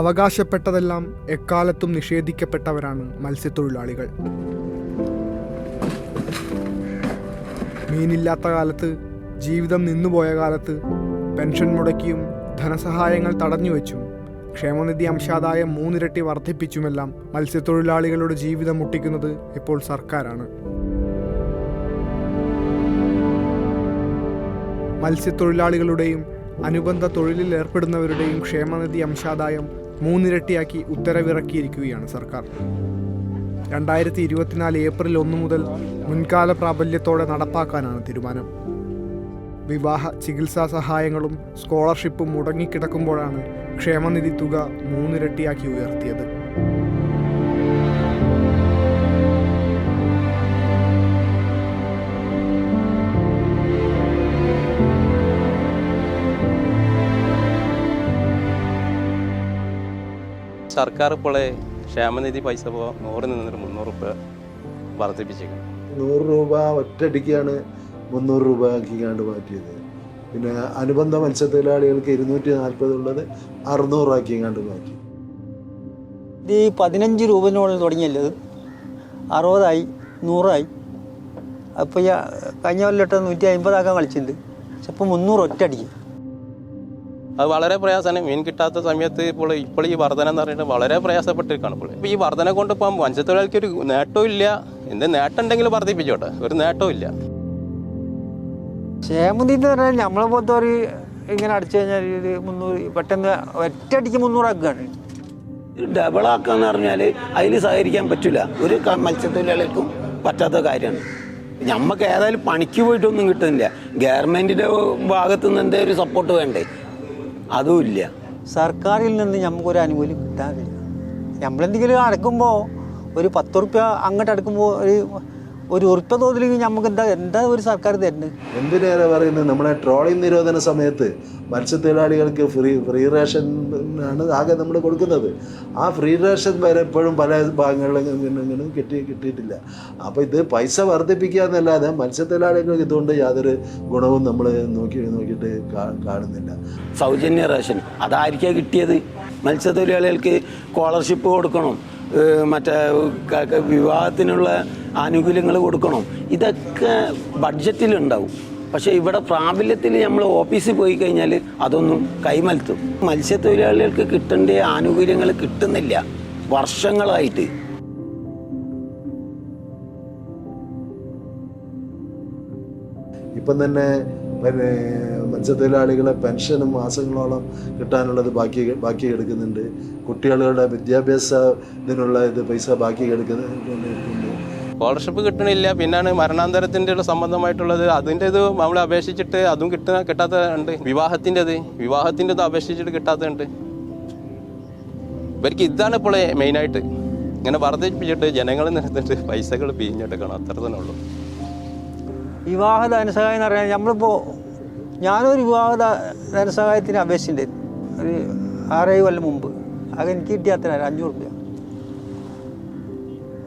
അവകാശപ്പെട്ടതെല്ലാം എക്കാലത്തും നിഷേധിക്കപ്പെട്ടവരാണ് മത്സ്യത്തൊഴിലാളികൾ. മീനില്ലാത്ത കാലത്ത് ജീവിതം നിന്നുപോയ കാലത്ത് പെൻഷൻ മുടക്കിയും ധനസഹായങ്ങൾ തടഞ്ഞുവെച്ചും ക്ഷേമനിധി അംശാദായം മൂന്നിരട്ടി വർദ്ധിപ്പിച്ചുമെല്ലാം മത്സ്യത്തൊഴിലാളികളുടെ ജീവിതം മുട്ടിക്കുന്നത് ഇപ്പോൾ സർക്കാരാണ്. മത്സ്യത്തൊഴിലാളികളുടെയും അനുബന്ധ തൊഴിലിൽ ഏർപ്പെടുന്നവരുടെയും ക്ഷേമനിധി അംശാദായം മൂന്നിരട്ടിയാക്കി ഉത്തരവിറക്കിയിരിക്കുകയാണ് സർക്കാർ. രണ്ടായിരത്തി ഇരുപത്തിനാല് ഏപ്രിൽ ഒന്ന് മുതൽ മുൻകാല പ്രാബല്യത്തോടെ നടപ്പാക്കാനാണ് തീരുമാനം. വിവാഹ ചികിത്സാ സഹായങ്ങളും സ്കോളർഷിപ്പും മുടങ്ങിക്കിടക്കുമ്പോഴാണ് ക്ഷേമനിധി തുക മൂന്നിരട്ടിയാക്കി ഉയർത്തിയത്. സർക്കാർ ഇപ്പോൾ ക്ഷേമനിധി പൈസ പോ നൂറിൽ നിന്നൊരു മുന്നൂറ് രൂപ വർദ്ധിപ്പിച്ചേക്കും. നൂറ് രൂപ ഒറ്റയടിക്കാണ് മുന്നൂറ് രൂപ ആക്കിക്കാണ്ട് മാറ്റിയത്. പിന്നെ അനുബന്ധ മത്സ്യത്തൊഴിലാളികൾക്ക് ഇരുന്നൂറ്റി നാൽപ്പത് ഉള്ളത് അറുന്നൂറാക്കിക്കാണ്ട് മാറ്റി. ഇത് ഈ പതിനഞ്ച് രൂപനോളം തുടങ്ങിയല്ലോ ഇത്? അറുപതായി നൂറായി. അപ്പോൾ ഈ കഴിഞ്ഞ കൊല്ലം നൂറ്റി അമ്പതാക്കാൻ കളിച്ചിട്ടുണ്ട്. പക്ഷെ അപ്പോൾ മുന്നൂറ് ഒറ്റയടിക്ക്. അത് വളരെ പ്രയാസമാണ്. മീൻ കിട്ടാത്ത സമയത്ത് ഇപ്പോൾ ഇപ്പോൾ ഈ വർധന എന്ന് പറയുന്നത് വളരെ പ്രയാസപ്പെട്ടിരിക്കുകയാണ് ഇപ്പോൾ. ഇപ്പോൾ ഈ വർധന കൊണ്ട് ഇപ്പം മത്സ്യത്തൊഴിലാളിക്ക് ഒരു നേട്ടവും ഇല്ല. എന്ത് നേട്ടം ഉണ്ടെങ്കിൽ വർദ്ധിപ്പിച്ചോട്ടെ. ഒരു നേട്ടവും ഇല്ല. ക്ഷേമനിധി എന്ന് പറഞ്ഞാൽ നമ്മളെ പോലത്തെ ഒരു ഇങ്ങനെ അടിച്ചു കഴിഞ്ഞാൽ ഒരു മുന്നൂറ് പെട്ടെന്ന് ഒറ്റയടിക്ക് മുന്നൂറാക്കുകയാണ് ഡബിളാക്കാന്ന് പറഞ്ഞാൽ അതിൽ സഹകരിക്കാൻ പറ്റില്ല ഒരു മത്സ്യത്തൊഴിലാളികൾക്കും പറ്റാത്ത കാര്യമാണ്. നമുക്ക് ഏതായാലും പണിക്ക് പോയിട്ടൊന്നും കിട്ടുന്നില്ല. ഗവൺമെന്റിന്റെ ഭാഗത്തു നിന്ന് എന്തേ ഒരു സപ്പോർട്ട് വേണ്ടേ? അതും ഇല്ല സർക്കാരിൽ നിന്ന് നമുക്കൊരു ആനുകൂല്യം കിട്ടാറില്ല. നമ്മളെന്തെങ്കിലും അടക്കുമ്പോൾ ഒരു പത്ത് റുപ്യ അങ്ങോട്ട് അടക്കുമ്പോൾ ഒരു ഒരു ഉറുപ്പ്യ തോതിലെങ്കിൽ നമുക്ക് എന്താ എന്താ ഒരു സർക്കാർ തരുന്നത് എന്തിനേറെ പറയുന്നത്? നമ്മുടെ ട്രോളിംഗ് നിരോധന സമയത്ത് മത്സ്യത്തൊഴിലാളികൾക്ക് ഫ്രീ ഫ്രീ റേഷൻ ആണ് ആകെ നമ്മൾ കൊടുക്കുന്നത്. ആ ഫ്രീ റേഷൻ വരെ എപ്പോഴും പല ഭാഗങ്ങളിലും കിട്ടി കിട്ടിയിട്ടില്ല. അപ്പോൾ ഇത് പൈസ വർദ്ധിപ്പിക്കുക എന്നല്ലാതെ മത്സ്യത്തൊഴിലാളികൾക്ക് ഇതുകൊണ്ട് യാതൊരു ഗുണവും നമ്മൾ നോക്കി നോക്കിയിട്ട് കാണുന്നില്ല. സൗജന്യ റേഷൻ അതായിരിക്കാം കിട്ടിയത്. മത്സ്യത്തൊഴിലാളികൾക്ക് സ്കോളർഷിപ്പ് കൊടുക്കണം. മറ്റേ വിവാഹത്തിനുള്ള ആനുകൂല്യങ്ങൾ കൊടുക്കണം. ഇതൊക്കെ ബഡ്ജറ്റിലുണ്ടാവും. പക്ഷേ ഇവിടെ പ്രാബല്യത്തിൽ നമ്മൾ ഓഫീസിൽ പോയി കഴിഞ്ഞാൽ അതൊന്നും കൈമലത്തും. മത്സ്യത്തൊഴിലാളികൾക്ക് കിട്ടേണ്ട ആനുകൂല്യങ്ങൾ കിട്ടുന്നില്ല. വർഷങ്ങളായിട്ട്. ഇപ്പം തന്നെ മത്സ്യത്തൊഴിലാളികളെ പെൻഷനും മാസങ്ങളോളം കിട്ടാനുള്ളത് ബാക്കി ബാക്കി എടുക്കുന്നുണ്ട് കുട്ടികളുടെ വിദ്യാഭ്യാസ ഇതിനുള്ള ഇത് പൈസ ബാക്കി എടുക്കുന്നുണ്ട് സ്കോളർഷിപ്പ് കിട്ടണില്ല. പിന്നാണ് മരണാന്തരത്തിന്റെ ഉള്ള സംബന്ധമായിട്ടുള്ളത്. അതിന്റെ ഇത് നമ്മൾ അപേക്ഷിച്ചിട്ട് അതും കിട്ടുന്ന കിട്ടാത്ത ഉണ്ട്. വിവാഹത്തിന്റെത് വിവാഹത്തിന്റെ അപേക്ഷിച്ചിട്ട് കിട്ടാത്തതുണ്ട് ഇവർക്ക് ഇതാണ് ഇപ്പോൾ മെയിനായിട്ട്. ഇങ്ങനെ വർദ്ധിപ്പിച്ചിട്ട് ജനങ്ങൾ നിർത്തിട്ട് പൈസകൾ പിഴിഞ്ഞെടുക്കണം അത്ര തന്നെ ഉള്ളൂ. വിവാഹ ധനസഹായം എന്ന് പറഞ്ഞാൽ നമ്മളിപ്പോൾ ഞാനൊരു വിവാഹ ധനസഹായത്തിന് അപേക്ഷിച്ചിട്ടുണ്ടായിരുന്നു ഒരു ആറേഴ് കൊല്ലം മുമ്പ്. അത് എനിക്ക് കിട്ടിയ അത്ര അഞ്ഞൂറ് രൂപ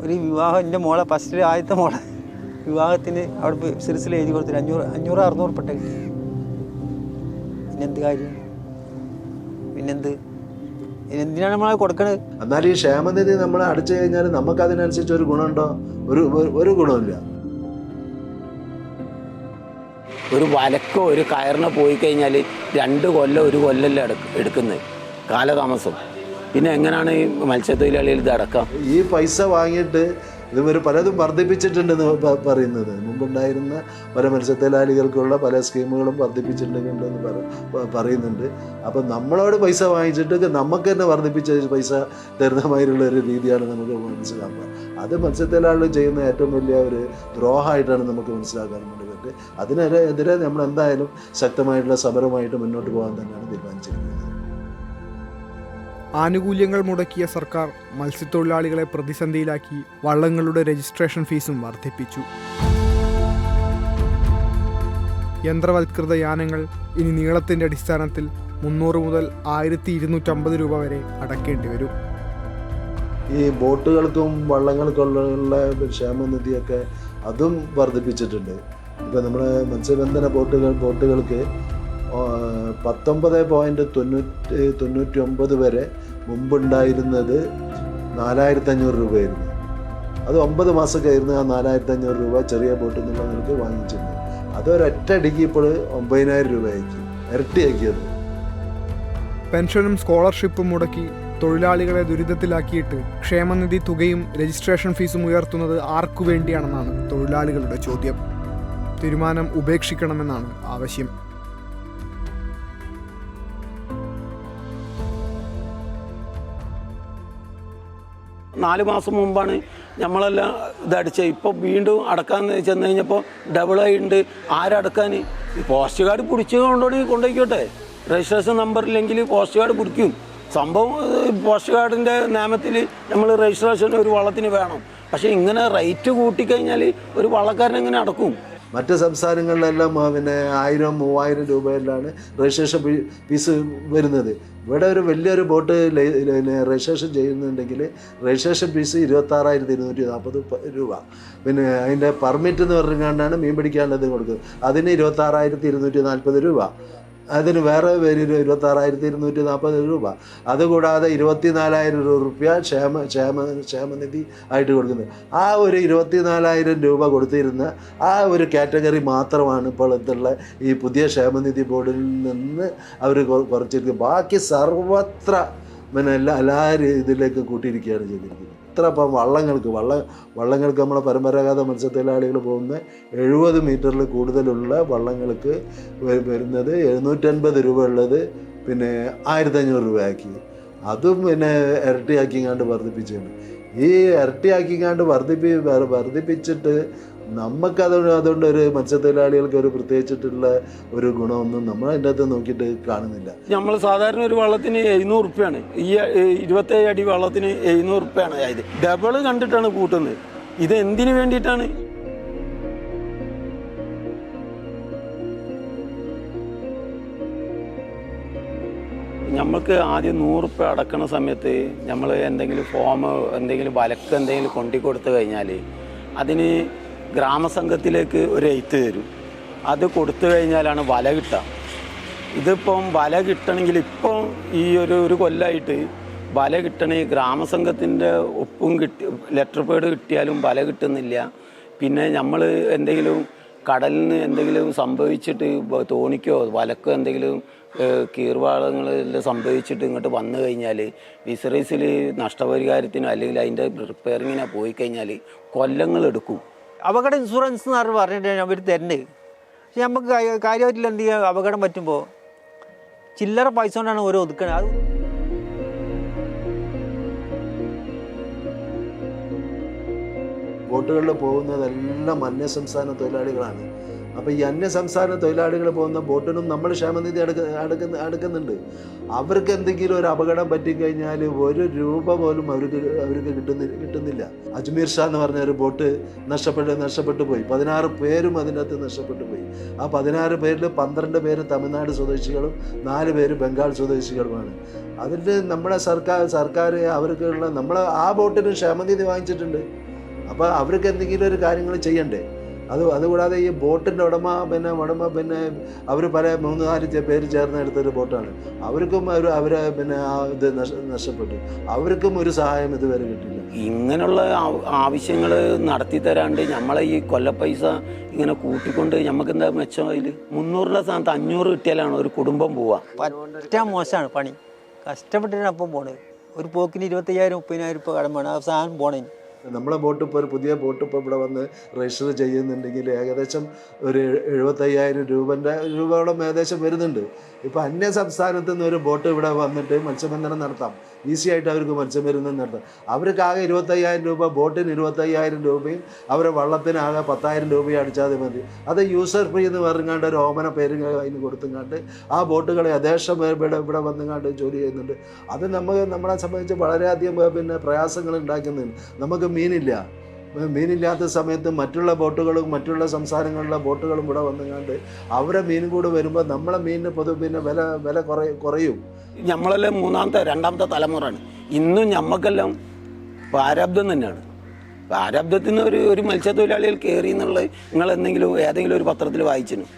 ഒരു വിവാഹം എന്റെ മോളെ ഫസ്റ്റിൽ ആദ്യത്തെ മോളെ വിവാഹത്തിന് അവിടെ പോയി സിറിസിൽ എഴുതി കൊടുത്തിട്ട് അഞ്ഞൂറ് അഞ്ഞൂറ് അറുന്നൂറ് പെട്ട കിട്ടി പിന്നെന്ത് കാര്യം? പിന്നെന്ത്? എന്തിനാണ് നമ്മളെ കൊടുക്കണത്? എന്നാൽ ഈ ക്ഷേമനിധി നമ്മൾ അടിച്ചു കഴിഞ്ഞാൽ നമുക്ക് അതിനനുസരിച്ച് ഒരു ഗുണമുണ്ടോ? ഒരു- ഒരു ഗുണമില്ല ഒരു വലക്കോ ഒരു കയറിനോ പോയി കഴിഞ്ഞാൽ രണ്ട് കൊല്ലം ഒരു കൊല്ലമല്ല എടുക്കുന്നത് കാലതാമസം. പിന്നെ എങ്ങനെയാണ് ഈ മത്സ്യത്തൊഴിലാളികൾ ഇത് അടക്കാം? ഈ പൈസ വാങ്ങിയിട്ട് ഇതുവരെ പലതും വർദ്ധിപ്പിച്ചിട്ടുണ്ടെന്ന് പറയുന്നത്. മുമ്പുണ്ടായിരുന്ന പല മത്സ്യത്തൊഴിലാളികൾക്കുള്ള പല സ്കീമുകളും വർദ്ധിപ്പിച്ചിട്ടുണ്ടെന്ന് പറ- പറയുന്നുണ്ട്. അപ്പം നമ്മളോട് പൈസ വാങ്ങിച്ചിട്ട് നമുക്ക് തന്നെ വർദ്ധിപ്പിച്ച പൈസ തരുന്ന മാതിരിയുള്ള ഒരു രീതിയാണ് നമുക്ക് മനസ്സിലാക്കുക അത് മത്സ്യത്തൊഴിലാളികൾ ചെയ്യുന്ന ഏറ്റവും വലിയ ഒരു ദ്രോഹമായിട്ടാണ് നമുക്ക് മനസ്സിലാക്കാൻ വേണ്ടി പറ്റും അതിനെതിരെ നമ്മൾ എന്തായാലും ശക്തമായിട്ടുള്ള സമരമായിട്ട് മുന്നോട്ട് പോകാൻ തന്നെയാണ് തീരുമാനിച്ചിരിക്കുന്നത്. ആനുകൂല്യങ്ങൾ മുടക്കിയ സർക്കാർ മത്സ്യത്തൊഴിലാളികളെ പ്രതിസന്ധിയിലാക്കി വള്ളങ്ങളുടെ രജിസ്ട്രേഷൻ ഫീസും വർദ്ധിപ്പിച്ചു. യന്ത്രവൽകൃത യാനങ്ങൾ ഇനി നീളത്തിന്റെ അടിസ്ഥാനത്തിൽ മുന്നൂറ് മുതൽ ആയിരത്തി ഇരുന്നൂറ്റമ്പത് രൂപ വരെ അടക്കേണ്ടി വരും. ഈ ബോട്ടുകൾക്കും വള്ളങ്ങൾക്കുള്ള ക്ഷേമനിധിയൊക്കെ അതും വർദ്ധിപ്പിച്ചിട്ടുണ്ട്. ഇപ്പം നമ്മുടെ മത്സ്യബന്ധന ബോട്ടുകൾ ബോട്ടുകൾക്ക് പത്തൊമ്പത് പോയിന്റ് തൊണ്ണൂറ്റി തൊണ്ണൂറ്റി ഒമ്പത് വരെ മുമ്പുണ്ടായിരുന്നത് നാലായിരത്തി അഞ്ഞൂറ് രൂപയായിരുന്നു. അത് ഒമ്പത് മാസം ആയിരുന്നു ആ നാലായിരത്തി അഞ്ഞൂറ് രൂപ ചെറിയ ബോട്ടിൽ നിന്നുള്ള നിങ്ങൾക്ക് വാങ്ങിച്ചിരുന്നത്. അതൊരൊറ്റടിക്ക് ഇപ്പോൾ ഒമ്പതിനായിരം രൂപയാക്കി ഇരട്ടിയാക്കിയത്. പെൻഷനും സ്കോളർഷിപ്പും മുടക്കി തൊഴിലാളികളെ ദുരിതത്തിലാക്കിയിട്ട് ക്ഷേമനിധി തുകയും രജിസ്ട്രേഷൻ ഫീസും ഉയർത്തുന്നത് ആർക്കു വേണ്ടിയാണെന്നാണ് തൊഴിലാളികളുടെ ചോദ്യം. തീരുമാനം ഉപേക്ഷിക്കണമെന്നാണ് ആവശ്യം. നാല് മാസം മുമ്പാണ് നമ്മളെല്ലാം ഇതടിച്ചത് ഇപ്പോൾ വീണ്ടും അടക്കാൻ ചെന്ന് കഴിഞ്ഞപ്പോൾ ഡബിളായിട്ടുണ്ട് ആരടക്കാൻ? പോസ്റ്റ് കാർഡ് പിടിച്ച് കൊണ്ടുപോയി കൊണ്ടുപോയിക്കോട്ടെ രജിസ്ട്രേഷൻ നമ്പർ ഇല്ലെങ്കിൽ പോസ്റ്റ് കാർഡ് പിടിക്കും. സംഭവം പോസ്റ്റ് കാർഡിന്റെ നിയമത്തിൽ നമ്മൾ രജിസ്ട്രേഷൻ ഒരു വള്ളത്തിന് വേണം. പക്ഷേ ഇങ്ങനെ റേറ്റ് കൂട്ടിക്കഴിഞ്ഞാൽ ഒരു വള്ളക്കാരൻ എങ്ങനെ അടക്കും? മറ്റ് സംസ്ഥാനങ്ങളിലെല്ലാം പിന്നെ ആയിരം മൂവായിരം രൂപയിലാണ് രജിസ്ട്രേഷൻ ഫീസ് വരുന്നത്. ഇവിടെ ഒരു വലിയൊരു ബോട്ട് പിന്നെ രജിസ്ട്രേഷൻ ചെയ്യുന്നുണ്ടെങ്കിൽ രജിസ്ട്രേഷൻ ഫീസ് ഇരുപത്താറായിരത്തി ഇരുന്നൂറ്റി നാൽപ്പത് രൂപ. പിന്നെ അതിന്റെ പെർമിറ്റ് എന്ന് പറഞ്ഞുകൊണ്ടാണ് മീൻ പിടിക്കാനുള്ളത് കൊടുക്കുന്നത്. അതിന് ഇരുപത്താറായിരത്തി ഇരുന്നൂറ്റി നാൽപ്പത് രൂപ. അതിന് വേറെ പേര് ഇരുപത്താറായിരത്തി ഇരുന്നൂറ്റി നാൽപ്പത് രൂപ. അതുകൂടാതെ ഇരുപത്തി നാലായിരം റുപ്യ ക്ഷേമ ക്ഷേമ ക്ഷേമനിധി ആയിട്ട് കൊടുക്കുന്നത് ആ ഒരു ഇരുപത്തി നാലായിരം രൂപ കൊടുത്തിരുന്ന ആ ഒരു കാറ്റഗറി മാത്രമാണ് ഇപ്പോൾ ഇതുള്ള ഈ പുതിയ ക്ഷേമനിധി ബോർഡിൽ നിന്ന് അവർ കുറച്ചിരിക്കും ബാക്കി സർവത്ര പിന്നെ എല്ലാ എല്ലാ രീതിയിലേക്ക് കൂട്ടിയിരിക്കുകയാണ് ചെയ്തിരിക്കുന്നത്. ഇത്ര ഇപ്പം വള്ളങ്ങൾക്ക് വള്ള വള്ളങ്ങൾക്ക് നമ്മളെ പരമ്പരാഗത മത്സ്യത്തൊഴിലാളികൾ പോകുന്ന എഴുപത് മീറ്ററിൽ കൂടുതലുള്ള വള്ളങ്ങൾക്ക് വരുന്നത് എഴുന്നൂറ്റൻപത് രൂപ ഉള്ളത് പിന്നെ ആയിരത്തഞ്ഞൂറ് രൂപയാക്കി. അതും പിന്നെ ഇരട്ടിയാക്കിങ്ങാണ്ട് വർദ്ധിപ്പിച്ചിട്ടുണ്ട്. ഈ ഇരട്ടിയാക്കിങ്ങാണ്ട് വർദ്ധിപ്പി വർ- വർദ്ധിപ്പിച്ചിട്ട് നമുക്കത് അതുകൊണ്ട് ഒരു മത്സ്യത്തൊഴിലാളികൾക്ക് ഒരു പ്രത്യേകിച്ചിട്ടുള്ള ഒരു ഗുണമൊന്നും നമ്മൾ അതിന്റെ അകത്ത് നോക്കിയിട്ട് കാണുന്നില്ല. നമ്മൾ സാധാരണ ഒരു വള്ളത്തിന് എഴുന്നൂറ് റുപ്യാണ്. ഈ ഇരുപത്തേഴ് അടി വള്ളത്തിന് എഴുന്നൂറ് റുപ്യാണ് അതായത്. ഡബിൾ കണ്ടിട്ടാണ് കൂട്ടുന്നത്. ഇത് എന്തിനു വേണ്ടിയിട്ടാണ്? നമ്മൾക്ക് ആദ്യം നൂറ് റുപ്യ അടക്കണ സമയത്ത് നമ്മൾ എന്തെങ്കിലും ഫോം എന്തെങ്കിലും വലക്ക് എന്തെങ്കിലും കൊണ്ടിക്കൊടുത്തു കൊടുത്തു കഴിഞ്ഞാൽ അതിന് ഗ്രാമസംഘത്തിലേക്ക് ഒരു എയ്ത്ത് തരും. അത് കൊടുത്തു കഴിഞ്ഞാലാണ് വല കിട്ടുക. ഇതിപ്പം വല കിട്ടണമെങ്കിൽ ഇപ്പം ഈ ഒരു ഒരു കൊല്ലമായിട്ട് വല കിട്ടണമെങ്കിൽ ഗ്രാമസംഘത്തിന്റെ ഒപ്പും കിട്ടി ലെറ്റർ പേഡ് കിട്ടിയാലും വല കിട്ടുന്നില്ല. പിന്നെ നമ്മൾ എന്തെങ്കിലും കടലിന് എന്തെങ്കിലും സംഭവിച്ചിട്ട് തോണിക്കോ വലക്കോ എന്തെങ്കിലും കീർവാളങ്ങളിൽ സംഭവിച്ചിട്ട് ഇങ്ങോട്ട് വന്നു കഴിഞ്ഞാൽ ഫിഷറീസിൽ നഷ്ടപരിഹാരത്തിനോ അല്ലെങ്കിൽ അതിന്റെ റിപ്പയറിങ്ങിനോ പോയി കഴിഞ്ഞാൽ കൊല്ലങ്ങൾ എടുക്കും. അപകട ഇൻഷുറൻസ് എന്ന് പറഞ്ഞ് പറഞ്ഞിട്ട് അവർ തരുന്നത് പക്ഷെ നമുക്ക് കാര്യ- കാര്യമായിട്ടില്ല എന്ത് ചെയ്യുക അപകടം പറ്റുമ്പോൾ ചില്ലറ പൈസ കൊണ്ടാണ് ഓരോ ഒതുക്കണത് അത് ബോട്ടുകളിൽ പോകുന്നതെല്ലാം അന്യസംസ്ഥാന തൊഴിലാളികളാണ്. അപ്പോൾ ഈ അന്യസംസ്ഥാന തൊഴിലാളികൾ പോകുന്ന ബോട്ടിനും നമ്മൾ ക്ഷേമനിധി അടുക്ക അടുക്കുന്ന അടുക്കുന്നുണ്ട് അവർക്ക് എന്തെങ്കിലും ഒരു അപകടം പറ്റിക്കഴിഞ്ഞാൽ ഒരു രൂപ പോലും അവർക്ക് അവർക്ക് കിട്ടുന്ന കിട്ടുന്നില്ല. അജ്മീർ ഷാ എന്ന് പറഞ്ഞ ഒരു ബോട്ട് നഷ്ടപ്പെട്ട് നഷ്ടപ്പെട്ടു പോയി. പതിനാറ് പേരും അതിനകത്ത് നഷ്ടപ്പെട്ടു പോയി. ആ പതിനാറ് പേരിൽ പന്ത്രണ്ട് പേര് തമിഴ്നാട് സ്വദേശികളും നാല് പേര് ബംഗാൾ സ്വദേശികളുമാണ്. അതിൽ നമ്മുടെ സർക്കാർ സർക്കാർ അവർക്കുള്ള നമ്മൾ ആ ബോട്ടിന് ക്ഷേമനിധി വാങ്ങിച്ചിട്ടുണ്ട്. അപ്പോൾ അവർക്ക് എന്തെങ്കിലും ഒരു കാര്യങ്ങൾ ചെയ്യണ്ടേ? അത് അതുകൂടാതെ ഈ ബോട്ടിന്റെ ഉടമ പിന്നെ ഉടമ പിന്നെ അവർ പല മൂന്ന് നാല് പേര് ചേർന്ന് എടുത്തൊരു ബോട്ടാണ്. അവർക്കും അവർ അവരെ പിന്നെ ആ ഇത് നഷ്ടപ്പെട്ടു. അവർക്കും ഒരു സഹായം ഇതുവരെ കിട്ടില്ല ഇങ്ങനെയുള്ള ആവശ്യങ്ങൾ നടത്തി തരാണ്ട് നമ്മളെ ഈ കൊല്ലപ്പൈസ ഇങ്ങനെ കൂട്ടിക്കൊണ്ട് നമുക്ക് എന്താ മെച്ചം അതിൽ മുന്നൂറിന്റെ സ്ഥാനത്ത് അഞ്ഞൂറ് കിട്ടിയാലാണ് ഒരു കുടുംബം പോവുക പറ്റ മോശമാണ് പണി. കഷ്ടപ്പെട്ടിട്ടാണ് അപ്പം പോണത്. ഒരു പോക്കിന് ഇരുപത്തയ്യായിരം മുപ്പതിനായിരം രൂപ കടം വേണം. ആ സാധനം പോണേന്. നമ്മളെ ബോട്ട് ഇപ്പോൾ ഒരു പുതിയ ബോട്ട് ഇപ്പോൾ ഇവിടെ വന്ന് രജിസ്റ്റർ ചെയ്യുന്നുണ്ടെങ്കിൽ ഏകദേശം ഒരു എഴുപത്തയ്യായിരം രൂപന്റെ രൂപയോളം ഏകദേശം വരുന്നുണ്ട്. ഇപ്പോൾ അന്യ സംസ്ഥാനത്തു നിന്ന് ഒരു ബോട്ട് ഇവിടെ വന്നിട്ട് മത്സ്യബന്ധനം നടത്താം. ഈസി ആയിട്ട് അവർക്ക് മത്സ്യബന്ധനം നടത്താം. അവർക്ക് ആകെ ഇരുപത്തയ്യായിരം രൂപ ബോട്ടിന് ഇരുപത്തയ്യായിരം രൂപയും അവരെ വള്ളത്തിനാകെ പത്തായിരം രൂപയും അടിച്ചാൽ മതി. അത് യൂസർ ഫ്രീ എന്ന് പറഞ്ഞുകൊണ്ട് ഒരു ഓമന പേരും അതിന് കൊടുത്തുങ്ങാണ്ട് ആ ബോട്ടുകളെ യഥേഷ്ടം ഇവിടെ ഇവിടെ വന്നുങ്ങാണ്ട് ജോലി ചെയ്യുന്നുണ്ട്. അത് നമ്മൾ നമ്മളെ സംബന്ധിച്ച് വളരെയധികം പിന്നെ പ്രയാസങ്ങൾ ഉണ്ടാക്കുന്നുണ്ട്. നമുക്ക് മീനില്ല. മീനില്ലാത്ത സമയത്ത് മറ്റുള്ള ബോട്ടുകളും മറ്റുള്ള സംസ്ഥാനങ്ങളിലെ ബോട്ടുകളും ഇവിടെ വന്നുകൊണ്ട് അവരെ മീനും കൂടെ വരുമ്പോൾ നമ്മളെ മീനിന് പൊതു പിന്നെ വില വില കുറയ കുറയും. നമ്മളെല്ലാം മൂന്നാമത്തെ രണ്ടാമത്തെ തലമുറയാണ്. ഇന്നും ഞമ്മക്കെല്ലാം പ്രാരബ്ധം തന്നെയാണ്. പ്രാരബ്ധത്തിൽ നിന്ന് ഒരു ഒരു മത്സ്യത്തൊഴിലാളികൾ കയറി എന്നുള്ളത് നിങ്ങൾ എന്തെങ്കിലും ഏതെങ്കിലും ഒരു പത്രത്തിൽ വായിച്ചിരുന്നു.